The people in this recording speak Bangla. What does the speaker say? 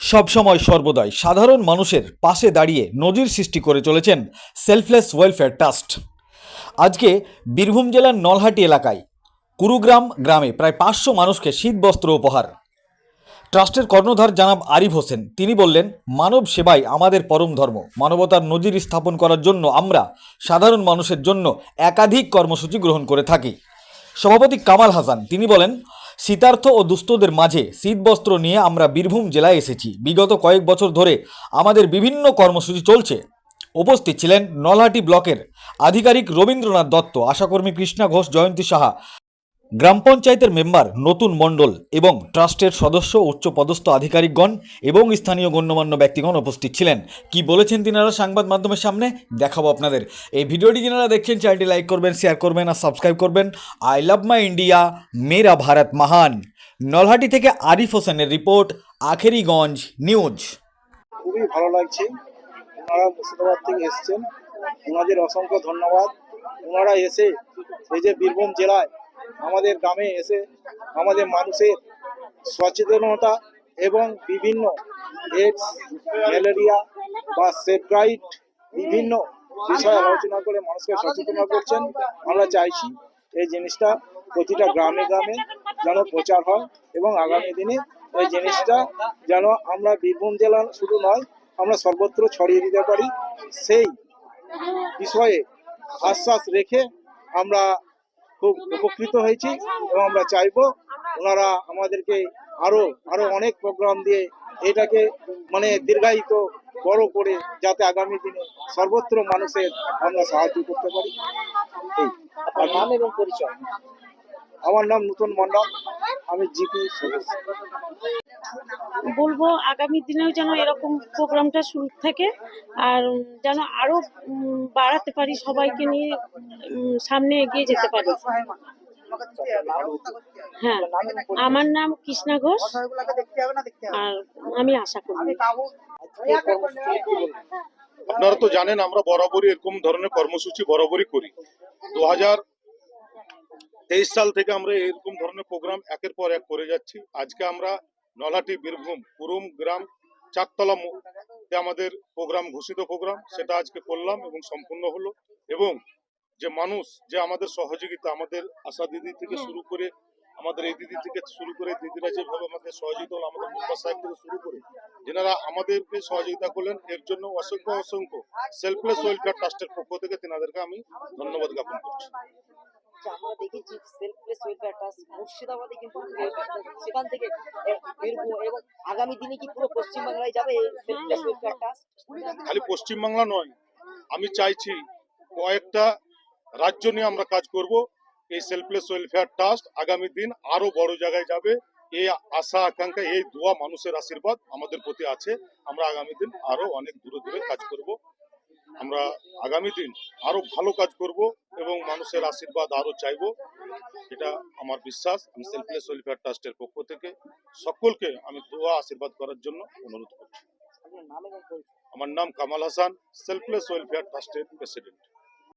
সবসময় সর্বদাই সাধারণ মানুষের পাশে দাঁড়িয়ে নজির সৃষ্টি করে চলেছেন সেলফলেস ওয়েলফেয়ার ট্রাস্ট আজকে বীরভূম জেলার নলহাটি এলাকায়, কুরুগ্রাম গ্রামে প্রায় পাঁচশো মানুষকে শীতবস্ত্র উপহার। ট্রাস্টের কর্ণধার জানাব আরিফ হোসেন। তিনি বললেন, মানব সেবাই আমাদের পরম ধর্ম। মানবতার নজির স্থাপন করার জন্য আমরা সাধারণ মানুষের জন্য একাধিক কর্মসূচি গ্রহণ করে থাকি। সভাপতি কামাল হাসান, তিনি বলেন শীতার্থ ও দুস্থদের মাঝে শীতবস্ত্র নিয়ে আমরা বীরভূম জেলায় এসেছি। বিগত কয়েক বছর ধরে আমাদের বিভিন্ন কর্মসূচি চলছে। উপস্থিত ছিলেন নলহাটি ব্লকের আধিকারিক রবীন্দ্রনাথ দত্ত, আশাকর্মী কৃষ্ণা ঘোষ, জয়ন্তী সাহা গ্রাম পঞ্চায়েতের মেম্বার, নতুন মণ্ডল এবং ট্রাস্টের সদস্য উচ্চ পদস্থ আধিকারিকগণ এবং স্থানীয় গণ্যমান্য ব্যক্তিগণ উপস্থিত ছিলেন। কি বলেছেন তিনারা সংবাদ মাধ্যমের সামনে? দেখাবো আপনাদের। এই ভিডিওটি যারা দেখছেন, চ্যানেলটি লাইক করবেন, শেয়ার করবেন আর সাবস্ক্রাইব করবেন। আই লাভ মাই ইন্ডিয়া, মেরা ভারত মহান। নলহাটি থেকে আরিফ হোসেনের রিপোর্ট, আখেরিগঞ্জ নিউজ। খুবই ভালো লাগছে। ওনারা মুর্শিদাবাদ থেকে এসেছেন। ওনাদের অসংখ্য ধন্যবাদ। ওনারা এসে এই যে বীরভূম জেলায় আমাদের গ্রামে এসে আমাদের মানুষের সচেতনতা এবং বিভিন্ন এইডস ম্যালেরিয়া বা সেপ্রাইট বিভিন্ন বিষয়ে আলোচনা করে মানুষকে সচেতন করছেন। আমরা চাইছি এই জিনিসটা প্রতিটা গ্রামে গ্রামে যেন প্রচার হয় এবং আগামী দিনে এই জিনিসটা যেন আমরা বীরভূম জেলা শুধু নয়, আমরা সর্বত্র ছড়িয়ে দিতে পারি। সেই বিষয়ে আশ্বাস রেখে আমরা খুব উপকৃত হয়েছি এবং আমরা চাইব ওনারা আমাদেরকে আরও আরও অনেক প্রোগ্রাম দিয়ে এটাকে মানে দীর্ঘায়িত বড় করে যাতে আগামী দিনে সর্বত্র মানুষের আমরা সাহায্য করতে পারি। এই আর নাম এবং পরিচয়? আমার নাম নূতন মন্ডল আমি জিপি সদস্য বলব আগামী দিনেও যেন এরকম প্রোগ্রামটা শুরু থাকে আর যেন আরও বাড়াতে পারি সবাইকে নিয়ে সামনে এগিয়ে যেতে পারি। হ্যাঁ আমার নাম কৃষ্ণা ঘোষ। আর আমি আশা করি। আপনারা তো জানেন, আমরা বরাবরই এরকম ধরনের কর্মসূচি বরাবরই করি। দু হাজার তেইশ সাল থেকে আমরা এরকম ধরনের প্রোগ্রাম একের পর এক করে যাচ্ছি। আজকে আমরা নলহাটি বীরভূম কুরুম গ্রাম চারতলা আমাদের প্রোগ্রাম ঘোষিত প্রোগ্রাম সেটা আজকে করলাম এবং সম্পূর্ণ হলো এবং যে মানুষ যে আমাদের সহযোগিতা আমাদের আশা দিদি থেকে শুরু করে আমাদের এই দিদি থেকে শুরু করে দিদিরা যেভাবে আমাদের সহযোগিতা হলো আমাদের মুম্বা সাহেব থেকে শুরু করে যেনারা আমাদেরকে সহযোগিতা করলেন এর জন্য অসংখ্য অসংখ্য সেলফলেস ওয়েলফেয়ার ট্রাস্টের পক্ষ থেকে তেনাদেরকে আমি ধন্যবাদ জ্ঞাপন করছি। আমরা দেখেছি সেলফলেস মুর্শিদাবাদে কিন্তু সেখান থেকে এবং আগামী দিনে কি পুরো পশ্চিমবাংলায় যাবে সেলফলেস খালি পশ্চিমবাংলা নয়, আমি চাইছি কয়েকটা রাজ্য নিয়ে আমরা কাজ করব। এই সেলফলেস ওয়েলফেয়ার ট্রাস্ট আগামী দিন আরও বড় জায়গায় যাবে। এই আশা, আকাঙ্ক্ষা, এই দোয়া মানুষের আশীর্বাদ আমাদের প্রতি আছে। আমরা আগামী দিন আরও অনেক দূরে দূরে কাজ করব। আমরা আগামী দিন আরও ভালো কাজ করব এবং মানুষের আশীর্বাদ আরও চাইব। এটা আমার বিশ্বাস। আমি সেলফলেস ওয়েলফেয়ার ট্রাস্টের পক্ষ থেকে সকলকে আমি দোয়া আশীর্বাদ করার জন্য অনুরোধ করছি। আমার নাম কামাল হাসান, সেলফলেস ওয়েলফেয়ার ট্রাস্টের প্রেসিডেন্ট।